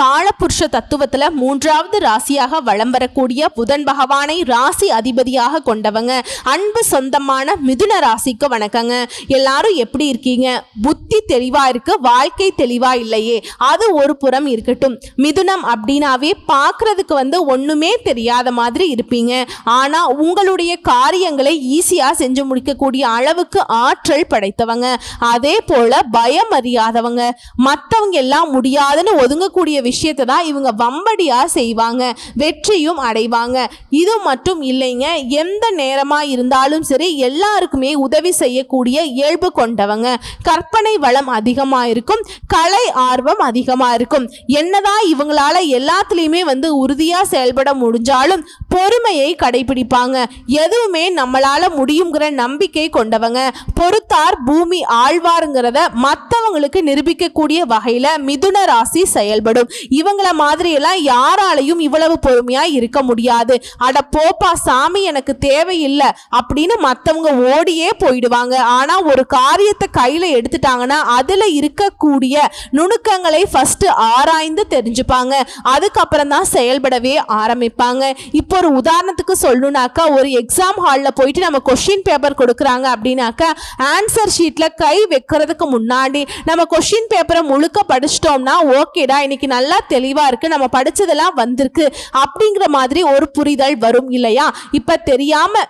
காலபுருஷ தத்துவத்துல மூன்றாவது ராசியாக வளம் வரக்கூடிய புதன் பகவானை ராசி அதிபதியாக கொண்டவங்க. அன்பு சொந்தமான மிதுன ராசிக்கு வணக்கங்க. எல்லாரும் எப்படி இருக்கீங்க? புத்தி தெளிவா இருக்கு வாழ்க்கை தெளிவா இல்லையே. அது ஒரு புறம் இருக்கட்டும். மிதுனம் அப்படின்னாவே பார்க்கிறதுக்கு வந்து ஒண்ணுமே தெரியாத மாதிரி இருப்பீங்க. ஆனா உங்களுடைய காரியங்களை ஈஸியா செஞ்சு முடிக்கக்கூடிய அளவுக்கு ஆற்றல் படைத்தவங்க. அதே போல பயம் அறியாதவங்க மற்றவங்க எல்லாம் முடியாதுன்னு ஒதுங்கக்கூடிய விஷயத்தை தான் இவங்க வம்படியாக செய்வாங்க வெற்றியும் அடைவாங்க. இது மட்டும் இல்லைங்க எந்த நேரமாக இருந்தாலும் சரி எல்லாருக்குமே உதவி செய்யக்கூடிய இயல்பு கொண்டவங்க. கற்பனை வளம் அதிகமாக இருக்கும் கலை ஆர்வம் அதிகமாக இருக்கும். என்னதான் இவங்களால எல்லாத்துலேயுமே வந்து உறுதியாக செயல்பட முடிஞ்சாலும் பொறுமையை கடைபிடிப்பாங்க. எதுவுமே நம்மளால முடியுங்கிற நம்பிக்கை கொண்டவங்க. பொறுத்தார் பூமி ஆழ்வாருங்கிறத மற்றவங்களுக்கு நிரூபிக்கக்கூடிய வகையில் மிதுன ராசி செயல்படும். இவங்கள மாதிரி எல்லாம் யாராலையும் இவ்வளவு பொறுமையா இருக்க முடியாது. அட போப்பா சாமி எனக்கு தேவையில்லை அப்படின்னு மற்றவங்க ஓடியே போயிடுவாங்க. ஆனா ஒரு காரியத்தை கையில எடுத்துட்டாங்கன்னா அதுல இருக்கக்கூடிய நுணுக்கங்களை ஃபர்ஸ்ட் ஆராய்ந்து தெரிஞ்சுப்பாங்க. அதுக்கப்புறம் தான் செயல்படவே ஆரம்பிப்பாங்க. இப்போ ஒரு உதாரணத்துக்கு சொல்லணும்னாக்கா ஒரு எக்ஸாம் ஹாலில் போயிட்டு நம்ம கொஷின் பேப்பர் கொடுக்குறாங்க அப்படின்னாக்கா ஆன்சர் ஷீட்டில் கை வைக்கிறதுக்கு முன்னாடி நம்ம கொஷின் பேப்பரை முழுக்க படிச்சிட்டோம்னா ஓகேடா இன்னைக்கு நல்ல தெளிவாக இருக்குது நம்ம படிச்சதெல்லாம் வந்திருக்கு. அப்படிங்கிற மாதிரி ஒரு புரிதல் வரும் இல்லையா? இப்போ தெரியாமல்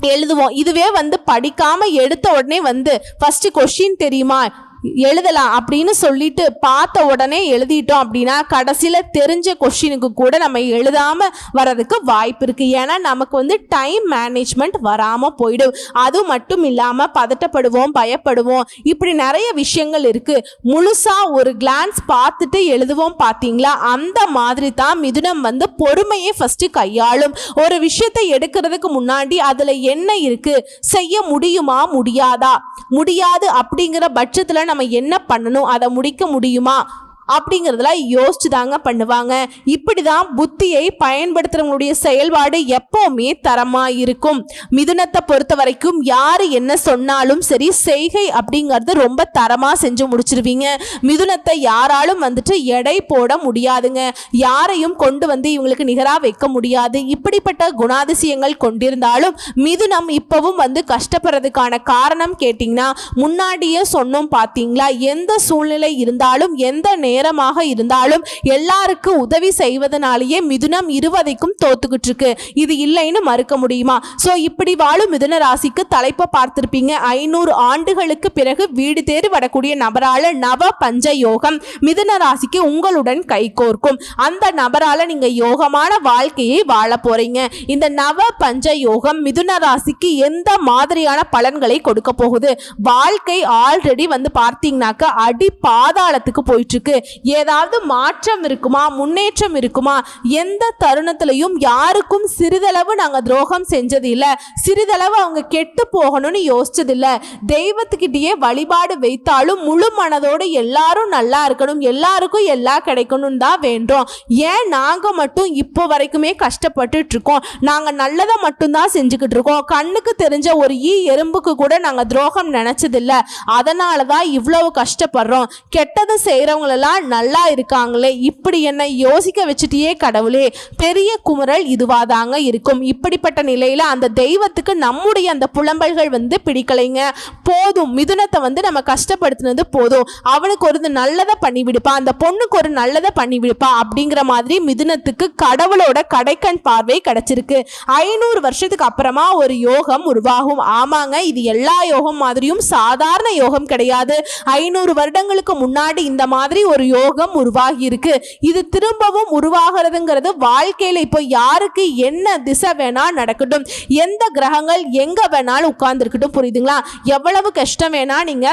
எழுதுவோம். இதுவே வந்து படிக்காம எடுத்த உடனே வந்து ஃபர்ஸ்ட் கொஷின் தெரியுமா? எழுதலாம் அப்படின்னு சொல்லிட்டு பார்த்த உடனே எழுதிட்டோம் அப்படின்னா கடைசியில் தெரிஞ்ச கொஷினுக்கு கூட நம்ம எழுதாமல் வர்றதுக்கு வாய்ப்பு இருக்குது ஏன்னா நமக்கு வந்து டைம் மேனேஜ்மெண்ட் வராமல் போயிடும். அது மட்டும் இல்லாமல் பதட்டப்படுவோம் பயப்படுவோம். இப்படி நிறைய விஷயங்கள் இருக்குது முழுசாக ஒரு கிளான்ஸ் பார்த்துட்டு எழுதுவோம் பார்த்தீங்களா? அந்த மாதிரி தான் மிதுனம் வந்து பொறுமையை ஃபஸ்ட்டு கையாளும். ஒரு விஷயத்தை எடுக்கிறதுக்கு முன்னாடி அதில் என்ன இருக்குது செய்ய முடியுமா? முடியாதா? முடியாது அப்படிங்கிற பட்சத்தில் நம்ம என்ன பண்ணணும்? அதை முடிக்க முடியுமா? அப்படிங்கிறதெல்லாம் யோசிச்சு தாங்க பண்ணுவாங்க. இப்படி தான் புத்தியை பயன்படுத்துகிறவங்களுடைய செயல்பாடு எப்போவுமே தரமாக இருக்கும் மிதுனத்தை பொறுத்த வரைக்கும் யார் என்ன சொன்னாலும் சரி செய்கை அப்படிங்கிறது ரொம்ப தரமாக செஞ்சு முடிச்சிருவீங்க. மிதுனத்தை யாராலும் வந்துட்டு எடை போட முடியாதுங்க. யாரையும் கொண்டு வந்து இவங்களுக்கு நிகராக வைக்க முடியாது. இப்படிப்பட்ட குணாதிசயங்கள் கொண்டிருந்தாலும் மிதுனம் இப்போவும் வந்து கஷ்டப்படுறதுக்கான காரணம் கேட்டிங்கன்னா முன்னாடியே சொன்னோம் பார்த்தீங்களா? எந்த சூழ்நிலை இருந்தாலும் எந்த நேரமாக இருந்தாலும் எல்லாருக்கும் உதவி செய்வதனாலேயே மிதுனம் இருவதைக்கும் தோத்துக்கிட்டு இருக்கு இது இல்லைன்னு மறுக்க முடியுமா? ஸோ இப்படி வாழும் மிதுன ராசிக்கு தலைப்பை பார்த்திருப்பீங்க. ஐநூறு ஆண்டுகளுக்கு பிறகு வீடு தேடி வரக்கூடிய நபரால நவ பஞ்ச யோகம் மிதுன ராசிக்கு உங்களுடன் கைகோர்க்கும் அந்த நபரால நீங்க யோகமான வாழ்க்கையை வாழ போறீங்க. இந்த நவ பஞ்ச யோகம் மிதுன ராசிக்கு எந்த மாதிரியான பலன்களை கொடுக்க போகுது? வாழ்க்கை ஆல்ரெடி வந்து பார்த்தீங்கன்னாக்க அடி பாதாளத்துக்கு போயிட்டு இருக்கு ஏதாவது மாற்றம் இருக்குமா முன்னேற்றம் இருக்குமா? எந்த தருணத்திலையும் யாருக்கும் சிறிதளவு நாங்கள் துரோகம் செஞ்சது இல்லை சிறிதளவு அவங்க கெட்டு போகணும்னு யோசிச்சதில்லை. தெய்வத்துக்கிட்டேயே வழிபாடு வைத்தாலும் முழு மனதோடு எல்லாரும் நல்லா இருக்கணும் எல்லாருக்கும் எல்லாம் கிடைக்கணும் தான் வேண்டும். ஏன் நாங்கள் மட்டும் இப்போ வரைக்குமே கஷ்டப்பட்டுட்டு இருக்கோம் நாங்கள் நல்லதை மட்டும்தான் செஞ்சுக்கிட்டு இருக்கோம். கண்ணுக்கு தெரிஞ்ச ஒரு ஈ எறும்புக்கு கூட நாங்கள் துரோகம் நினச்சதில்ல. அதனால தான் இவ்வளவு கஷ்டப்படுறோம். கெட்டதை செய்கிறவங்களெல்லாம் நல்லா இருக்காங்களே இப்படி என்னை யோசிக்க வச்சுட்டியே கடவுளே. பெரிய குமுறல் இதுவாதாங்க இருக்கும். இப்படிப்பட்ட நிலையில் அந்த தெய்வத்துக்கு நம்முடைய அந்த புலம்பல்கள் வந்து பிடிக்கலைங்க. போதும் மிதுனத்தை வந்து நம்ம கஷ்டப்படுத்தினது போதும். அவனுக்கு ஒரு நல்லதை பண்ணி விடுப்பா அந்த பொண்ணுக்கு ஒரு நல்லதை பண்ணி விடுப்பா அப்படிங்கிற மாதிரி மிதுனத்துக்கு கடவுளோட கடைக்கண் பார்வை கிடைச்சிருக்கு. ஐநூறு வருஷத்துக்கு அப்புறமா ஒரு யோகம் உருவாகும். ஆமாங்க இது எல்லா யோகம் மாதிரியும் சாதாரண யோகம் கிடையாது. ஐநூறு வருடங்களுக்கு முன்னாடி இந்த மாதிரி ஒரு யோகம் உருவாகி இருக்கு இது திரும்பவும் உருவாகிறதுங்கிறது வாழ்க்கையில இப்போ யாருக்கு என்ன திசை வேணா நடக்கட்டும் எந்த கிரகங்கள் எங்க வேணாலும் உட்கார்ந்துருக்கட்டும் புரியுதுங்களா? எவ்வளவு கஷ்டம் வேணா நீங்க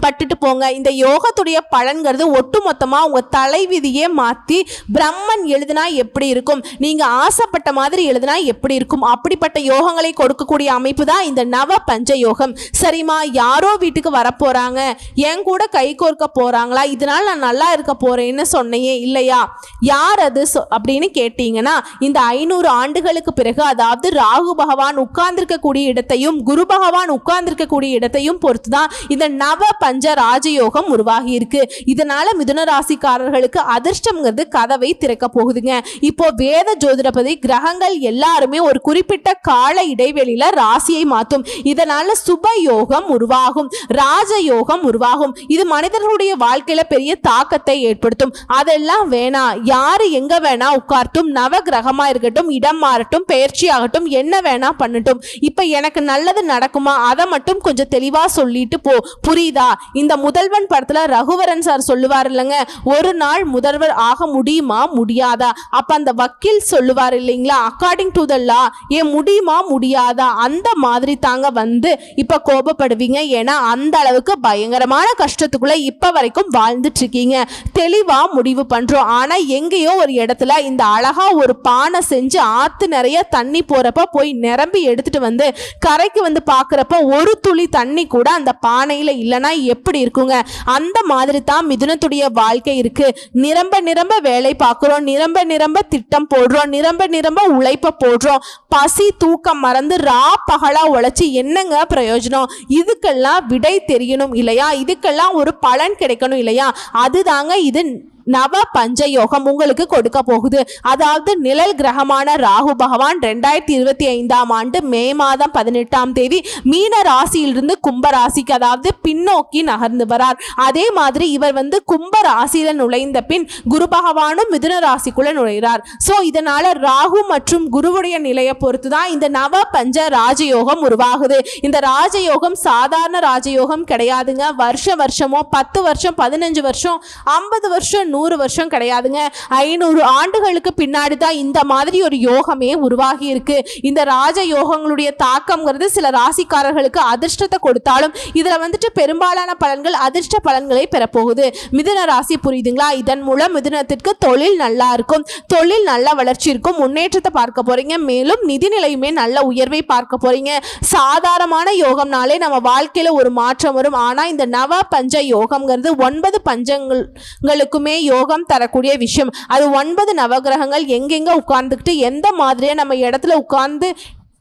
பட்டுட்டு போங்க. இந்த யோகத்துடைய பலன்கிறது ஒட்டுமொத்தமாக உங்கள் தலைவிதியே மாற்றி பிரம்மன் எழுதினா எப்படி இருக்கும்? நீங்கள் ஆசைப்பட்ட மாதிரி எழுதினா எப்படி இருக்கும்? அப்படிப்பட்ட யோகங்களை கொடுக்கக்கூடிய அமைப்பு தான் இந்த நவ பஞ்ச யோகம் சரிம்மா யாரோ வீட்டுக்கு வரப்போகிறாங்க என் கூட கை கோர்க்க போகிறாங்களா இதனால் நான் நல்லா இருக்க போகிறேன்னு சொன்னையே இல்லையா? யார் அது சொ- அப்படின்னு கேட்டீங்கன்னா இந்த ஐநூறு ஆண்டுகளுக்கு பிறகு அதாவது ராகு பகவான் உட்கார்ந்திருக்கக்கூடிய இடத்தையும் குரு பகவான் உட்கார்ந்திருக்கக்கூடிய இடத்தையும் பொறுத்து தான் இந்த நவ பஞ்ச ராஜயோகம் உருவாகி இருக்கு. இதனால மிதுன ராசிக்காரர்களுக்கு அதிர்ஷ்டம்ங்கிறது கதவை திறக்க போகுதுங்க. இப்போ வேத ஜோதிடப்பதி கிரகங்கள் எல்லாருமே ஒரு குறிப்பிட்ட கால இடைவெளியில ராசியை மாற்றும். இதனால சுப யோகம் உருவாகும். ராஜயோகம் உருவாகும். இது மனிதர்களுடைய வாழ்க்கையில பெரிய தாக்கத்தை ஏற்படுத்தும். அதெல்லாம் வேணாம் யாரு எங்க வேணா உட்கார்த்தும் நவ கிரகமா இருக்கட்டும் இடம் மாறட்டும் பயிற்சி ஆகட்டும் என்ன வேணா பண்ணட்டும். இப்ப எனக்கு நல்லது நடக்குமா? அதை மட்டும் கொஞ்சம் தெளிவா சொல்லிட்டு போ. புரியுதா? இந்த முதல்வன் படத்துல ரகுவரன் சார் சொல்லுவார் இல்லைங்க ஒரு நாள் முதல்வர் ஆக முடியுமா முடியாதா? அப்ப அந்த வக்கீல் சொல்லுவார் இல்லைங்களா அக்கார்டிங் டு த லா ஏன் முடியுமா முடியாதா? அந்த மாதிரி தாங்க வந்து இப்ப கோபப்படுவீங்க. ஏன்னா அந்த அளவுக்கு பயங்கரமான கஷ்டத்துக்குள்ள இப்ப வரைக்கும் வாழ்ந்துட்டு இருக்கீங்க தெளிவா முடிவு பண்றோம். ஆனா எங்கேயோ ஒரு இடத்துல இந்த அழகா ஒரு பானை செஞ்சு ஆத்து நிறைய தண்ணி போறப்ப போய் நிரம்பி எடுத்துட்டு வந்து கரைக்கு வந்து பாக்குறப்ப ஒரு துளி தண்ணி கூட அந்த பானையில இல்லைன்னா எப்படி இருக்குங்க? அந்த மாதிரி தான் மிதுனத்துடைய வாழ்க்கை இருக்கு. நிரம்ப நிரம்ப வேலை பார்க்குறோம். நிரம்ப நிரம்ப திட்டம் போடுறோம். நிரம்ப நிரம்ப உழைப்ப போடுறோம். பசி தூக்கம் மறந்து ரா பகலா உழைச்சி என்னங்க பிரயோஜனம்? இதுக்கெல்லாம் விடை தெரியணும் இல்லையா? இதுக்கெல்லாம் ஒரு பலன் கிடைக்கணும் இல்லையா? அதுதாங்க இது நவ பஞ்சயோகம் உங்களுக்கு கொடுக்க போகுது. அதாவது நிழல் கிரகமான ராகு பகவான் ரெண்டாயிரத்தி இருபத்தி ஐந்தாம் ஆண்டு மே மாதம் பதினெட்டாம் தேதி மீன ராசியிலிருந்து கும்ப ராசிக்கு அதாவது பின்னோக்கி நகர்ந்து வரார். அதே மாதிரி இவர் வந்து கும்ப ராசியில நுழைந்த பின் குரு பகவானும் மிதுன ராசிக்குள்ள நுழைகிறார். ஸோ இதனால ராகு மற்றும் குருவுடைய நிலையை பொறுத்து தான் இந்த நவ பஞ்ச ராஜயோகம் உருவாகுது. இந்த ராஜயோகம் சாதாரண ராஜயோகம் கிடையாதுங்க. வருஷ வருஷமோ பத்து வருஷம் பதினஞ்சு வருஷம் ஐம்பது வருஷம் நூறு வருஷம் கிடையாதுங்க. ஐநூறு ஆண்டுகளுக்கு பின்னாடி தான் இந்த மாதிரி ஒரு யோகமே உருவாகி இருக்கு இந்த ராஜ யோகங்களுடைய தாக்கம்ங்கிறது சில ராசிக்காரர்களுக்கு அதிர்ஷ்டத்தை கொடுத்தாலும் இதுல வந்துட்டு பெரும்பாலான பலன்கள் அதிர்ஷ்ட பலன்களை பெறப்போகுது. மிதுன ராசி புரியுதுங்களா? இதன் மூலம் மிதுனத்திற்கு தொழில் நல்லா இருக்கும். தொழில் நல்ல வளர்ச்சி இருக்கும். முன்னேற்றத்தை பார்க்க போறீங்க. மேலும் நிதிநிலையுமே நல்ல உயர்வை பார்க்க போறீங்க. சாதாரணமான யோகம்னாலே நம்ம வாழ்க்கையில் ஒரு மாற்றம் வரும். ஆனால் இந்த நவ பஞ்ச யோகம்ங்கிறது ஒன்பது பஞ்சங்களுக்குமே யோகம் தரக்கூடிய விஷயம். அது ஒன்பது நவகிரகங்கள் எங்கெங்கே உட்கார்ந்துக்கிட்டு எந்த மாதிரியாக நம்ம இடத்துல உட்கார்ந்து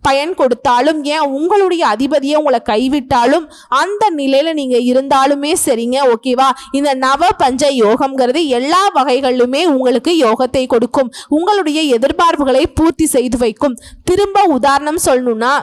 பயன் கொடுத்தாலும் ஏன் உங்களுடைய அதிபதியை உங்களை கைவிட்டாலும் அந்த நிலையில் நீங்கள் இருந்தாலுமே சரிங்க ஓகேவா? இந்த நவ பஞ்ச யோகம்ங்கிறது எல்லா வகைகளிலுமே உங்களுக்கு யோகத்தை கொடுக்கும். உங்களுடைய எதிர்பார்ப்புகளை பூர்த்தி செய்து வைக்கும். திரும்ப உதாரணம் சொல்லணும்னா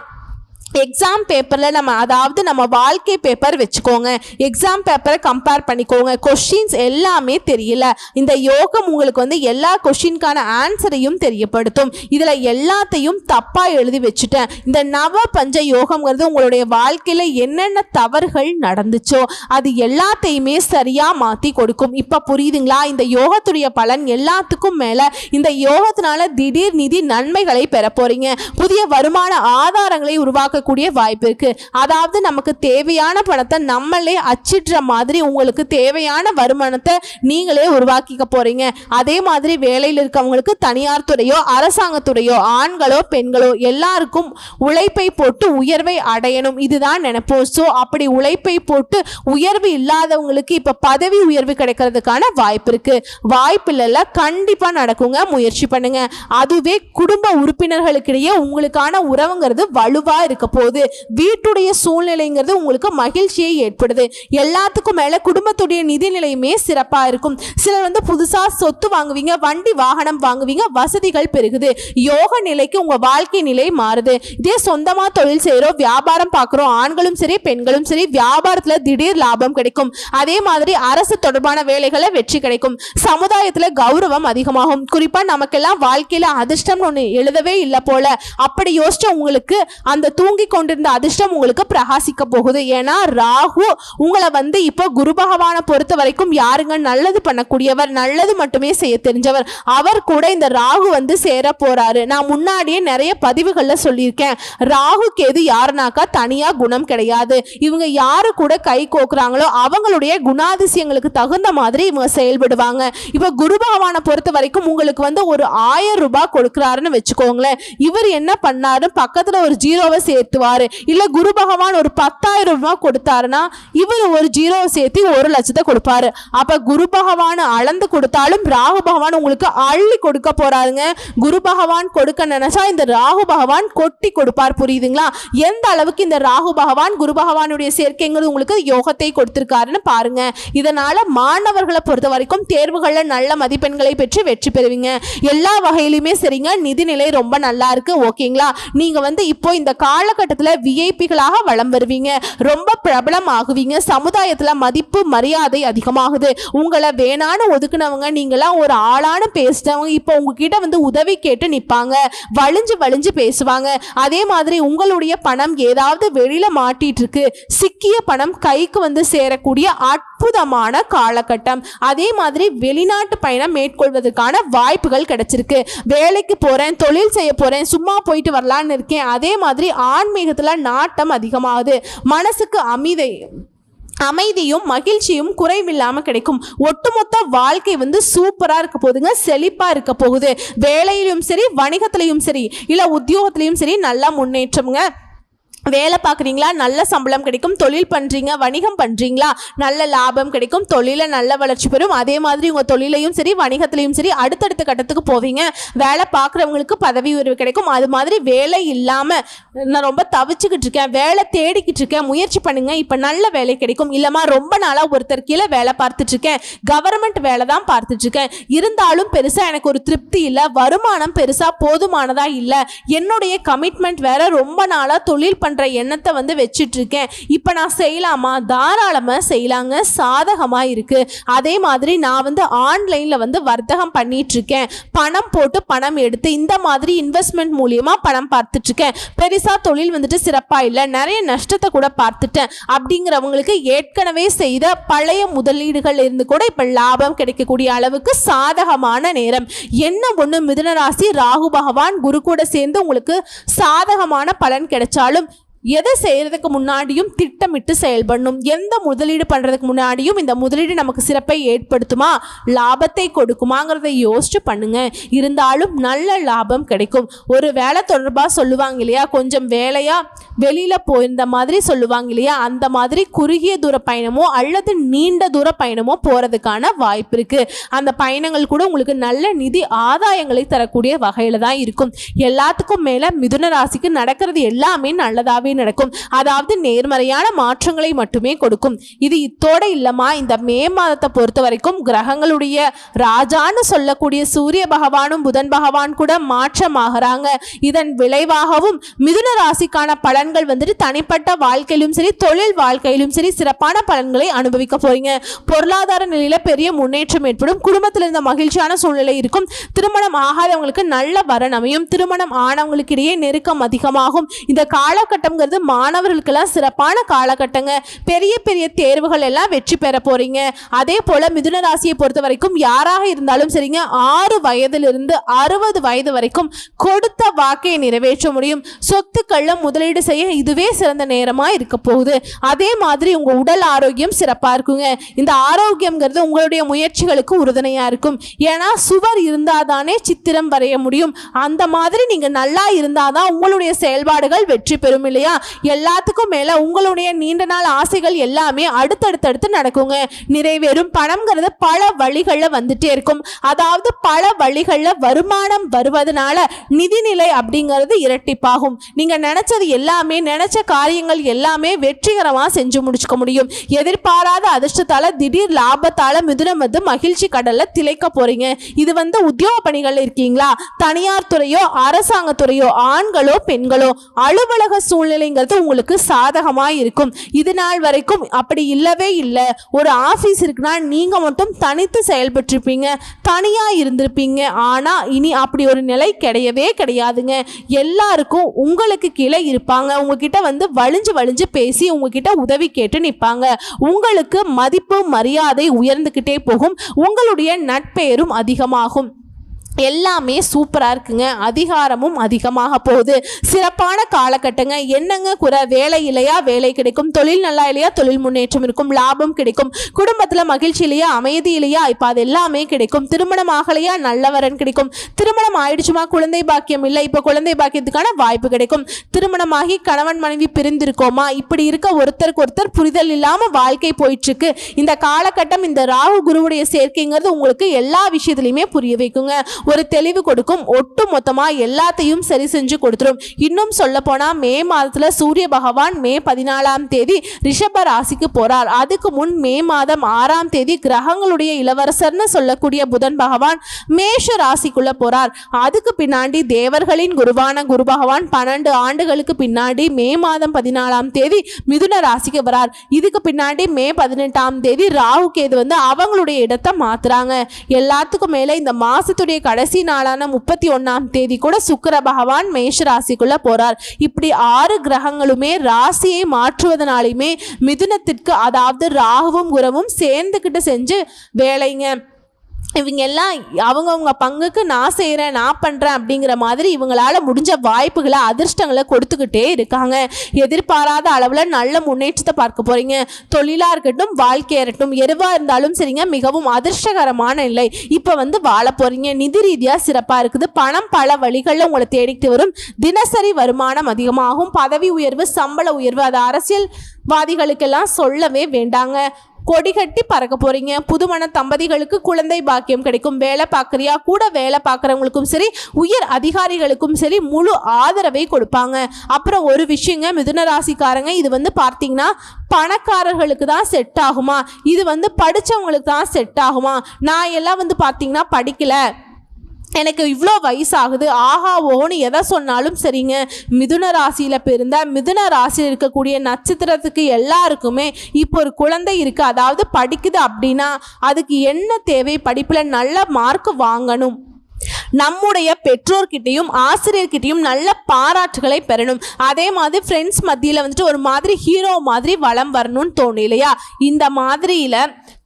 எக்ஸாம் பேப்பரில் நம்ம அதாவது நம்ம வாழ்க்கை பேப்பர் வச்சுக்கோங்க. எக்ஸாம் பேப்பரை கம்பேர் பண்ணிக்கோங்க. கொஷின்ஸ் எல்லாமே தெரியல. இந்த யோகம் உங்களுக்கு வந்து எல்லா கொஷினுக்கான ஆன்சரையும் தெரியப்படுத்தும். இதில் எல்லாத்தையும் தப்பாக எழுதி வச்சுட்டேன். இந்த நவ பஞ்ச யோகம்ங்கிறது உங்களுடைய வாழ்க்கையில் என்னென்ன தவறுகள் நடந்துச்சோ அது எல்லாத்தையுமே சரியாக மாற்றி கொடுக்கும். இப்போ புரியுதுங்களா? இந்த யோகத்துடைய பலன் எல்லாத்துக்கும் மேலே இந்த யோகத்தினால திடீர் நிதி நன்மைகளை பெற போகிறீங்க புதிய வருமான ஆதாரங்களை உருவாக்க இருக்கக்கூடிய வாய்ப்பு இருக்கு. அதாவது நமக்கு தேவையான பணத்தை நம்மளே அச்சிடுற மாதிரி உங்களுக்கு தேவையான வருமானத்தை நீங்களே உருவாக்கிக்க போறீங்க. அதே மாதிரி வேலையில் இருக்கவங்களுக்கு தனியார் துறையோ அரசாங்கத்துறையோ ஆண்களோ பெண்களோ எல்லாருக்கும் உழைப்பை போட்டு உயர்வை அடையணும். இதுதான் நினைப்போம். ஸோ அப்படி உழைப்பை போட்டு உயர்வு இல்லாதவங்களுக்கு இப்போ பதவி உயர்வு கிடைக்கிறதுக்கான வாய்ப்பு இருக்கு. வாய்ப்பு இல்லைல்ல கண்டிப்பாக நடக்குங்க. முயற்சி பண்ணுங்க. அதுவே குடும்ப உறுப்பினர்களுக்கிடையே உங்களுக்கான உறவுங்கிறது வலுவாக இருக்க போது வீட்டுடைய சூழ்நிலைங்கிறது உங்களுக்கு மகிழ்ச்சியை ஏற்படுது. எல்லாத்துக்கும் மேல குடும்பத்துடைய நிதி நிலையுமே சிறப்பா இருக்கும். சிலர் வந்து புதுசா சொத்து வாங்குவீங்க வண்டி வாகனம் வாங்குவீங்க வசதிகள் பெருகுது. யோக நிலைக்கு உங்க வாழ்க்கை நிலை மாறுது. இதே சொந்தமா தொழில் செய்யறோம் வியாபாரம் பார்க்குறோம் ஆண்களும் சரி பெண்களும் சரி வியாபாரத்துல திடீர் லாபம் கிடைக்கும். அதே மாதிரி அரசு தொடர்பான வேலைகளை வெற்றி கிடைக்கும். சமுதாயத்துல கௌரவம் அதிகமாகும். குறிப்பா நமக்கெல்லாம் வாழ்க்கையில அதிர்ஷ்டம் ஒன்று எழுதவே இல்லை போல. அப்படி யோசிச்ச உங்களுக்கு அந்த தூங்கி கொண்டிருந்த அதிர்ஷ்டம் உங்களுக்கு பிரகாசிக்க போகுது. ஏன்னா ராகு உங்களை வந்து இப்போ குரு பகவானை பொறுத்த வரைக்கும் யாருங்க நல்லது பண்ணக்கூடியவர் நல்லது மட்டுமே செய்ய தெரிஞ்சவர். அவர் கூட இந்த ராகு வந்து சேர போறாரு. நான் முன்னாடியே நிறைய பதிவுகளில் சொல்லியிருக்கேன். ராகு கேது யாருனாக்கா தனியா குணம் கிடையாது. இவங்க யாரு கூட கை கோக்குறாங்களோ அவங்களுடைய குணாதிசயங்களுக்கு தகுந்த மாதிரி இவங்க செயல்படுவாங்க. இப்போ குரு பகவானை பொறுத்த வரைக்கும் உங்களுக்கு வந்து ஒரு ஆயிரம் ரூபாய் கொடுக்குறாருன்னு வச்சுக்கோங்களேன். இவர் என்ன பண்ணாரு? பக்கத்துல ஒரு ஜீரோவை சேர்த்து சேர்த்துவார். இல்லை குரு பகவான் ஒரு பத்தாயிரம் ரூபாய் கொடுத்தாருன்னா இவர் ஒரு ஜீரோ சேர்த்து ஒரு லட்சத்தை கொடுப்பாரு. அப்போ குரு பகவான் அளந்து கொடுத்தாலும் ராகு பகவான் உங்களுக்கு அள்ளி கொடுக்க போறாருங்க. குரு பகவான் கொடுக்க நினைச்சா இந்த ராகு பகவான் கொட்டி கொடுப்பார். புரியுதுங்களா? எந்த அளவுக்கு இந்த ராகு பகவான் குரு பகவானுடைய சேர்க்கைங்கிறது உங்களுக்கு யோகத்தை கொடுத்திருக்காருன்னு பாருங்க. இதனால மாணவர்களை பொறுத்த வரைக்கும் தேர்வுகளில் நல்ல மதிப்பெண்களை பெற்று வெற்றி பெறுவீங்க. எல்லா வகையிலுமே சரிங்க. நிதிநிலை ரொம்ப நல்லா இருக்கு. ஓகேங்களா? நீங்க வந்து இப்போ இந்த கால காலகட்டத்தில் விஐபிகளாக வலம் வருவீங்க. ரொம்ப பிரபலம் ஆகுவீங்க சமுதாயத்தில் மதிப்பு மரியாதை அதிகமாகுது. உங்களை வேணான்னு ஒதுக்குனவங்க நீங்களாம் ஒரு ஆளான பேசிட்டவங்க இப்போ உங்ககிட்ட வந்து உதவி கேட்டு நிற்பாங்க வலிஞ்சு வலிஞ்சு பேசுவாங்க. அதே மாதிரி உங்களுடைய பணம் ஏதாவது வெளியில் மாட்டிட்டு இருக்கு. சிக்கிய பணம் கைக்கு வந்து சேரக்கூடிய ஆட் அற்புதமான காலகட்டம். அதே மாதிரி வெளிநாட்டு பயணம் மேற்கொள்வதற்கான வாய்ப்புகள் கிடைச்சிருக்கு. வேலைக்கு போகிறேன் தொழில் செய்ய போகிறேன் சும்மா போயிட்டு வரலான்னு இருக்கேன். அதே மாதிரி ஆன்மீகத்தில் நாட்டம் அதிகமாகுது. மனசுக்கு அமைதி அமைதியும் மகிழ்ச்சியும் குறைவில்லாமல் கிடைக்கும். ஒட்டுமொத்த வாழ்க்கை வந்து சூப்பராக இருக்க போகுதுங்க செழிப்பாக இருக்க போகுது. வேலையிலும் சரி வணிகத்திலையும் சரி இல்லை உத்தியோகத்திலையும் சரி நல்லா முன்னேற்றம்ங்க. வேலை பார்க்குறீங்களா? நல்ல சம்பளம் கிடைக்கும். தொழில் பண்ணுறீங்க வணிகம் பண்ணுறீங்களா நல்ல லாபம் கிடைக்கும். தொழிலை நல்ல வளர்ச்சி பெறும். அதே மாதிரி உங்கள் தொழிலையும் சரி வணிகத்திலையும் சரி அடுத்தடுத்த கட்டத்துக்கு போவீங்க. வேலை பார்க்குறவங்களுக்கு பதவி உயர்வு கிடைக்கும். அது மாதிரி வேலை இல்லாமல் நான் ரொம்ப தவிச்சுக்கிட்டு இருக்கேன். வேலை தேடிக்கிட்டு இருக்கேன். முயற்சி பண்ணுங்க. இப்போ நல்ல வேலை கிடைக்கும். இல்லைம்மா ரொம்ப நாளாக ஒருத்தர் கீழே வேலை பார்த்துட்ருக்கேன் கவர்மெண்ட் வேலை தான் பார்த்துட்ருக்கேன் இருந்தாலும் பெருசாக எனக்கு ஒரு திருப்தி இல்லை. வருமானம் பெருசாக போதுமானதாக இல்லை. என்னுடைய கமிட்மெண்ட் வேற ரொம்ப நாளாக தொழில் பண்ணுற எண்ணத்தை வந்து வச்சிட்ருக்கேன். இப்போ நான் செய்யலாமா? தாராளமாக செய்யலாங்க. சாதகமாக இருக்குது அதே மாதிரி நான் வந்து ஆன்லைனில் வந்து வர்த்தகம் பண்ணிகிட்ருக்கேன் பணம் போட்டு பணம் எடுத்து இந்த மாதிரி இன்வெஸ்ட்மெண்ட் மூலியமாக பணம் பார்த்துட்ருக்கேன். பெருசாக தொழில் வந்துட்டு சிறப்பாக இல்லை. நிறைய நஷ்டத்தை கூட பார்த்துட்டேன். அப்படிங்கிறவங்களுக்கு ஏற்கனவே செய்த பழைய முதலீடுகள் இருந்து கூட இப்போ லாபம் கிடைக்கக்கூடிய அளவுக்கு சாதகமான நேரம். என்ன ஒன்று மிதுனராசி ராகு பகவான் குரு கூட சேர்ந்து உங்களுக்கு சாதகமான பலன் கிடைச்சாலும் எதை செய்கிறதுக்கு முன்னாடியும் திட்டமிட்டு செயல்படணும். எந்த முதலீடு பண்ணுறதுக்கு முன்னாடியும் இந்த முதலீடு நமக்கு சிறப்பை ஏற்படுத்துமா? லாபத்தை கொடுக்குமாங்கிறத யோசிச்சு பண்ணுங்க. இருந்தாலும் நல்ல லாபம் கிடைக்கும். ஒரு வேலை தொடர்பாக சொல்லுவாங்க இல்லையா? கொஞ்சம் வேலையாக வெளியில் போயிருந்த மாதிரி சொல்லுவாங்க இல்லையா? அந்த மாதிரி குறுகிய தூர பயணமோ அல்லது நீண்ட தூர பயணமோ போகிறதுக்கான வாய்ப்பு இருக்குது அந்த பயணங்கள் கூட உங்களுக்கு நல்ல நிதி ஆதாயங்களை தரக்கூடிய வகையில் தான் இருக்கும். எல்லாத்துக்கும் மேலே மிதுன ராசிக்கு நடக்கிறது எல்லாமே நல்லதாகவே நடக்கும். அதாவது நேர்மறையான மாற்றங்களை மட்டுமே கொடுக்கும். இது இத்தோட இல்லைம்மா இந்த மே மாதத்தை பொறுத்த வரைக்கும் கிரகங்களுடைய ராஜான்னு சொல்லக்கூடிய சூரிய பகவானும் புதன் பகவான் கூட மாற்றமாகறாங்க. இதன் விளைவாகவும் மிதுன ராசிக்கான பலன்கள் வந்துட்டு தனிப்பட்ட வாழ்க்கையிலும் சரி தொழில் வாழ்க்கையிலும் சரி சிறப்பான பலன்களை அனுபவிக்க போறீங்க. பொருளாதார நிலையில பெரிய முன்னேற்றம் ஏற்படும். குடும்பத்தில் இருந்த மகிழ்ச்சியான சூழ்நிலை இருக்கும். திருமணம் ஆகாதவங்களுக்கு நல்ல வரன் அமையும். திருமணம் ஆனவங்களுக்கு இடையே நெருக்கம் அதிகமாகும். இந்த காலகட்டம் காலகட்டம்ங்கிறது மாணவர்களுக்கெல்லாம் சிறப்பான காலகட்டங்க. பெரிய பெரிய தேர்வுகள் எல்லாம் வெற்றி பெற போறீங்க. அதே போல மிதுன ராசியை பொறுத்த வரைக்கும் யாராக இருந்தாலும் சரிங்க ஆறு வயதிலிருந்து அறுபது வயது வரைக்கும் கொடுத்த வாக்கை நிறைவேற்ற முடியும். சொத்துக்கள்ல முதலீடு செய்ய இதுவே சிறந்த நேரமா இருக்க போகுது. அதே மாதிரி உங்க உடல் ஆரோக்கியம் சிறப்பா இருக்குங்க. இந்த ஆரோக்கியம்ங்கிறது உங்களுடைய முயற்சிகளுக்கு உறுதுணையா இருக்கும். ஏன்னா சுவர் இருந்தாதானே சித்திரம் வரைய முடியும். அந்த மாதிரி நீங்க நல்லா இருந்தாதான் உங்களுடைய செயல்பாடுகள் வெற்றி பெறும் இல்லையா? எல்லாத்துக்கும் மேலே உங்களுடைய நீண்ட நாள் ஆசைகள் எல்லாமே அடுத்தடுத்தடுத்து நடக்குங்க. நிறைவேறும் பணம்ங்கிறது பல வழிகளில் வந்துட்டே இருக்கும். அதாவது பல வழிகளில் வருமானம் வருவதனால நிதிநிலை அப்படிங்கிறது இரட்டிப்பாகும். நீங்கள் நினச்சது எல்லாமே நினச்ச காரியங்கள் எல்லாமே வெற்றிகரமாக செஞ்சு முடிச்சுக்க முடியும். எதிர்பாராத அதிர்ஷ்டத்தால் திடீர் லாபத்தால் மிதுனம் வந்து மகிழ்ச்சி கடலில் திளைக்க போகிறீங்க இது வந்து உத்தியோக பணிகள் இருக்கீங்களா? தனியார் துறையோ அரசாங்கத்துறையோ ஆண்களோ பெண்களோ அலுவலக சூழ்நிலை சூழ்நிலைங்கிறது உங்களுக்கு சாதகமாக இருக்கும். இது நாள் வரைக்கும் அப்படி இல்லவே இல்லை. ஒரு ஆஃபீஸ் இருக்குன்னா நீங்கள் மட்டும் தனித்து செயல்பட்டிருப்பீங்க. தனியாக இருந்திருப்பீங்க. ஆனால் இனி அப்படி ஒரு நிலை கிடையவே கிடையாதுங்க. எல்லாருக்கும் உங்களுக்கு கீழே இருப்பாங்க. உங்ககிட்ட வந்து வலிஞ்சு வலிஞ்சு பேசி உங்ககிட்ட உதவி கேட்டு நிற்பாங்க உங்களுக்கு மதிப்பு மரியாதை உயர்ந்துக்கிட்டே போகும். உங்களுடைய நட்பெயரும் அதிகமாகும். எல்லாமே சூப்பராக இருக்குங்க. அதிகாரமும் அதிகமாக போகுது. சிறப்பான காலகட்டங்க. என்னங்க குறை? வேலை இல்லையா? வேலை கிடைக்கும். தொழில் நல்லா இல்லையா? தொழில் முன்னேற்றம் இருக்கும். லாபம் கிடைக்கும். குடும்பத்தில் மகிழ்ச்சி இல்லையா? அமைதி இல்லையா? இப்போ அது எல்லாமே கிடைக்கும். திருமணம் ஆகலையா? நல்லவரன் கிடைக்கும். திருமணம் ஆயிடுச்சுமா? குழந்தை பாக்கியம் இல்லை. இப்போ குழந்தை பாக்கியத்துக்கான வாய்ப்பு கிடைக்கும். திருமணமாகி கணவன் மனைவி பிரிந்திருக்கோமா? இப்படி இருக்க ஒருத்தருக்கு ஒருத்தர் புரிதல் இல்லாமல் வாழ்க்கை போயிட்டுருக்கு. இந்த காலகட்டம் இந்த ராகு குருவுடைய சேர்க்கைங்கிறது உங்களுக்கு எல்லா விஷயத்துலையுமே புரிய வைக்குங்க. ஒரு தெளிவு கொடுக்கும். ஒட்டு மொத்தமாக எல்லாத்தையும் சரி செஞ்சு கொடுத்துரும். இன்னும் சொல்ல போனால் மே மாதத்தில் சூரிய பகவான் மே பதினாலாம் தேதி ரிஷப ராசிக்கு போகிறார் அதுக்கு முன் மே மாதம் ஆறாம் தேதி கிரகங்களுடைய இளவரசர்னு சொல்லக்கூடிய புதன் பகவான் மேஷ ராசிக்குள்ள போறார். அதுக்கு பின்னாடி தேவர்களின் குருவான குரு பகவான் பன்னெண்டு ஆண்டுகளுக்கு பின்னாடி மே மாதம் பதினாலாம் தேதி மிதுன ராசிக்கு வரார். இதுக்கு பின்னாடி மே பதினெட்டாம் தேதி ராகு கேது வந்து அவங்களுடைய இடத்தை மாத்துறாங்க. எல்லாத்துக்கும் மேல இந்த மாசத்துடைய கடைசி நாளான முப்பத்தி ஒன்னாம் தேதி கூட சுக்கர பகவான் மேஷ ராசிக்குள்ள போறார். இப்படி ஆறு கிரகங்களுமே ராசியை மாற்றுவதனாலுமே மிதுனத்திற்கு அதாவது ராகுவும் குரவும் சேர்ந்துக்கிட்டு செஞ்சு வேலைங்க. இவங்க எல்லாம் அவங்கவுங்க பங்குக்கு நான் செய்கிறேன் நான் பண்ணுறேன் அப்படிங்கிற மாதிரி இவங்களால் முடிஞ்ச வாய்ப்புகளை அதிர்ஷ்டங்களை கொடுத்துக்கிட்டே இருக்காங்க. எதிர்பாராத அளவில் நல்ல முன்னேற்றத்தை பார்க்க போகிறீங்க தொழிலாக இருக்கட்டும் வாழ்க்கையாக இருக்கட்டும் எருவாக இருந்தாலும் சரிங்க மிகவும் அதிர்ஷ்டகரமான நிலை. இப்போ வந்து வாழ போகிறீங்க நிதி ரீதியாக சிறப்பாக இருக்குது. பணம் பல வழிகளில் உங்களை தேடிட்டு வரும். தினசரி வருமானம் அதிகமாகும். பதவி உயர்வு சம்பள உயர்வு அது அரசியல்வாதிகளுக்கெல்லாம் சொல்லவே வேண்டாங்க. கொடி கட்டி பறக்க போறீங்க. புதுமண தம்பதிகளுக்கு குழந்தை பாக்கியம் கிடைக்கும். வேலை பார்க்குறியா? கூட வேலை பார்க்குறவங்களுக்கும் சரி உயர் அதிகாரிகளுக்கும் சரி முழு ஆதரவை கொடுப்பாங்க. அப்புறம் ஒரு விஷயங்க மிதுன ராசிக்காரங்க இது வந்து பார்த்தீங்கன்னா பணக்காரர்களுக்கு தான் செட் ஆகுமா? இது வந்து படித்தவங்களுக்கு தான் செட் ஆகுமா? நான் எல்லாம் வந்து பார்த்தீங்கன்னா படிக்கலை. எனக்கு இவ்வளோ வயசாகுது. ஆஹா ஓன்னு எதை சொன்னாலும் சரிங்க. மிதுன ராசியில் பிறந்த மிதுன ராசியில் இருக்கக்கூடிய நட்சத்திரத்துக்கு எல்லாருக்குமே இப்போ ஒரு குழந்தை இருக்குது அதாவது படிக்குது அப்படின்னா அதுக்கு என்ன தேவை? படிப்பில் நல்ல மார்க் வாங்கணும். நம்முடைய பெற்றோர்கிட்டையும் ஆசிரியர்கிட்டையும் நல்ல பாராட்டுகளை பெறணும். அதே மாதிரி ஃப்ரெண்ட்ஸ் மத்தியில் வந்துட்டு ஒரு மாதிரி ஹீரோ மாதிரி வளம் வரணும்னு தோணும் இல்லையா? இந்த மாதிரியில்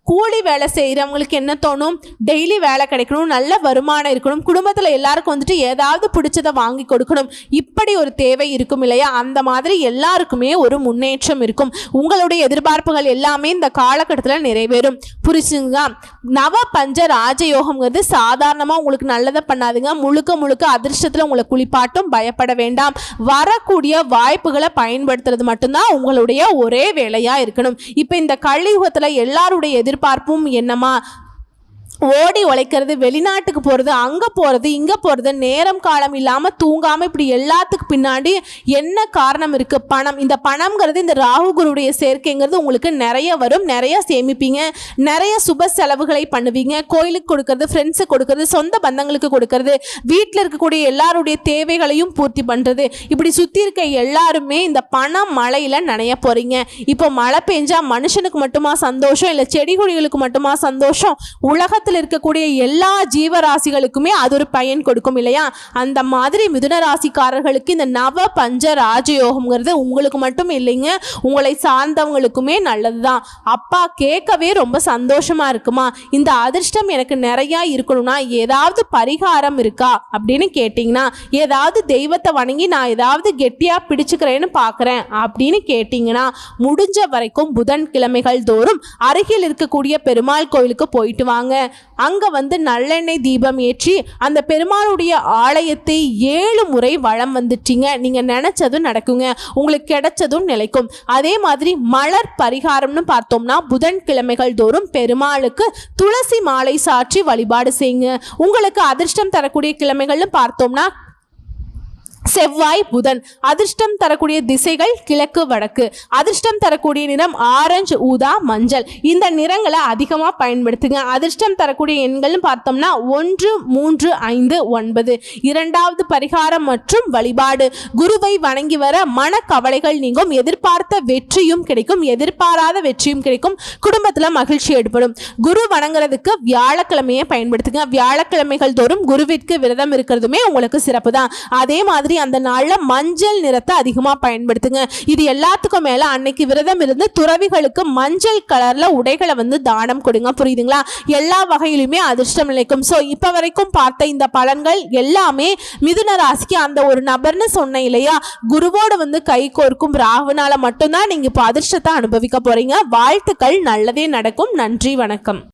கூலி வேலை செய்கிறவங்களுக்கு என்ன தோணும்? டெய்லி வேலை கிடைக்கணும் நல்ல வருமானம் இருக்கணும். குடும்பத்தில் எல்லாருக்கும் வந்துட்டு ஏதாவது பிடிச்சதை வாங்கி கொடுக்கணும். இப்படி ஒரு தேவை இருக்கும் இல்லையா? அந்த மாதிரி எல்லாருக்குமே ஒரு முன்னேற்றம் இருக்கும். உங்களுடைய எதிர்பார்ப்புகள் எல்லாமே இந்த காலகட்டத்தில் நிறைவேறும். புரிச்சுங்க நவ பஞ்ச ராஜயோகம்ங்கிறது சாதாரணமாக உங்களுக்கு நல்லதை பண்ணாதுங்க. முழுக்க முழுக்க அதிர்ஷ்டத்தில் உங்களை குளிப்பாட்டும் பயப்பட வேண்டாம். வரக்கூடிய வாய்ப்புகளை பயன்படுத்துறது மட்டும்தான் உங்களுடைய ஒரே வேலையாக இருக்கணும். இப்போ இந்த கலியுகத்தில் எல்லாருடைய எதிர்பார்ப்பும் என்னமா? ஓடி உழைக்கிறது வெளிநாட்டுக்கு போகிறது அங்கே போகிறது இங்கே போகிறது நேரம் காலம் இல்லாமல் தூங்காமல் இப்படி எல்லாத்துக்கு பின்னாடி என்ன காரணம் இருக்குது பணம். இந்த பணம்ங்கிறது இந்த ராகு குருடைய சேர்க்கைங்கிறது உங்களுக்கு நிறைய வரும் நிறைய சேமிப்பீங்க நிறைய சுப செலவுகளை பண்ணுவீங்க. கோயிலுக்கு கொடுக்கறது ஃப்ரெண்ட்ஸுக்கு கொடுக்கறது சொந்த பந்தங்களுக்கு கொடுக்கறது வீட்டில் இருக்கக்கூடிய எல்லாருடைய தேவைகளையும் பூர்த்தி பண்ணுறது இப்படி சுற்றி இருக்க எல்லாருமே இந்த பணம் மழையில் நனைய போகிறீங்க இப்போ மழை பெஞ்சால் மனுஷனுக்கு மட்டுமா சந்தோஷம்? இல்லை செடி கொடிகளுக்கு மட்டுமா சந்தோஷம்? உலகத்தில் இருக்கக்கூடிய எல்லா ஜீவராசிகளுக்குமே அது ஒரு பயன் கொடுக்கும் இல்லையா? அந்த மாதிரி மிதுன ராசிக்காரர்களுக்கு இந்த நவ பஞ்ச ராஜயோகம்ங்கிறது உங்களுக்கு மட்டும் இல்லைங்க. உங்களை சார்ந்தவங்களுக்குமே நல்லது தான் அப்பா கேட்கவே ரொம்ப சந்தோஷமா இருக்குமா? இந்த அதிர்ஷ்டம் எனக்கு நிறையா இருக்கணும்னா ஏதாவது பரிகாரம் இருக்கா? அப்படின்னு கேட்டிங்கன்னா ஏதாவது தெய்வத்தை வணங்கி நான் ஏதாவது கெட்டியாக பிடிச்சுக்கிறேன்னு பார்க்குறேன் அப்படின்னு கேட்டிங்கன்னா முடிஞ்ச வரைக்கும் புதன் கிழமைகள் தோறும் அருகில் இருக்கக்கூடிய பெருமாள் கோயிலுக்கு போயிட்டு வாங்க. அங்கே வந்து நல்லெண்ணெய் தீபம் ஏற்றி அந்த பெருமாளுடைய ஆலயத்தை ஏழு முறை வளம் வந்துட்டீங்க. நீங்கள் நினச்சதும் நடக்குங்க. உங்களுக்கு கிடைச்சதும் நிலைக்கும். அதே மாதிரி மலர் பரிகாரம்னு பார்த்தோம்னா புதன்கிழமைகள் தோறும் பெருமாளுக்கு துளசி மாலை சாற்றி வழிபாடு செய்யுங்க. உங்களுக்கு அதிர்ஷ்டம் தரக்கூடிய கிழமைகள்னு பார்த்தோம்னா செவ்வாய் புதன். அதிர்ஷ்டம் தரக்கூடிய திசைகள் கிழக்கு வடக்கு. அதிர்ஷ்டம் தரக்கூடிய நிறம் ஆரஞ்சு ஊதா மஞ்சள். இந்த நிறங்களை அதிகமாக பயன்படுத்துங்க. அதிர்ஷ்டம் தரக்கூடிய எண்கள்னு பார்த்தோம்னா ஒன்று மூன்று ஐந்து ஒன்பது. இரண்டாவது பரிகாரம் மற்றும் வழிபாடு. குருவை வணங்கி வர மனக்கவலைகள் நீங்கும். எதிர்பார்த்த வெற்றியும் கிடைக்கும். எதிர்பாராத வெற்றியும் கிடைக்கும். குடும்பத்தில் மகிழ்ச்சி ஏற்படும். குரு வணங்குறதுக்கு வியாழக்கிழமையை பயன்படுத்துங்க. வியாழக்கிழமைகள் தோறும் குருவிற்கு விரதம் இருக்கிறதுமே உங்களுக்கு சிறப்பு தான் அதே மாதிரி அந்த நாளில் மஞ்சள் நிறத்தை அதிகமாக பயன்படுத்துங்க. இது எல்லாத்துக்கும் மேலே அன்னைக்கு விரதம் இருந்து துறவிகளுக்கு மஞ்சள் கலரில் உடைகளை வந்து தானம் கொடுங்க. புரியுதுங்களா? எல்லா வகையிலுமே அதிர்ஷ்டம் நிலைக்கும். ஸோ இப்போ வரைக்கும் பார்த்த இந்த பலன்கள் எல்லாமே மிதுன ராசிக்கு அந்த ஒரு நபர்னு சொன்னேன் இல்லையா? குருவோட வந்து கை கோர்க்கும் ராகுனால மட்டும்தான் நீங்கள் இப்போ அதிர்ஷ்டத்தை அனுபவிக்க போகிறீங்க வாழ்த்துக்கள். நல்லதே நடக்கும். நன்றி. வணக்கம்.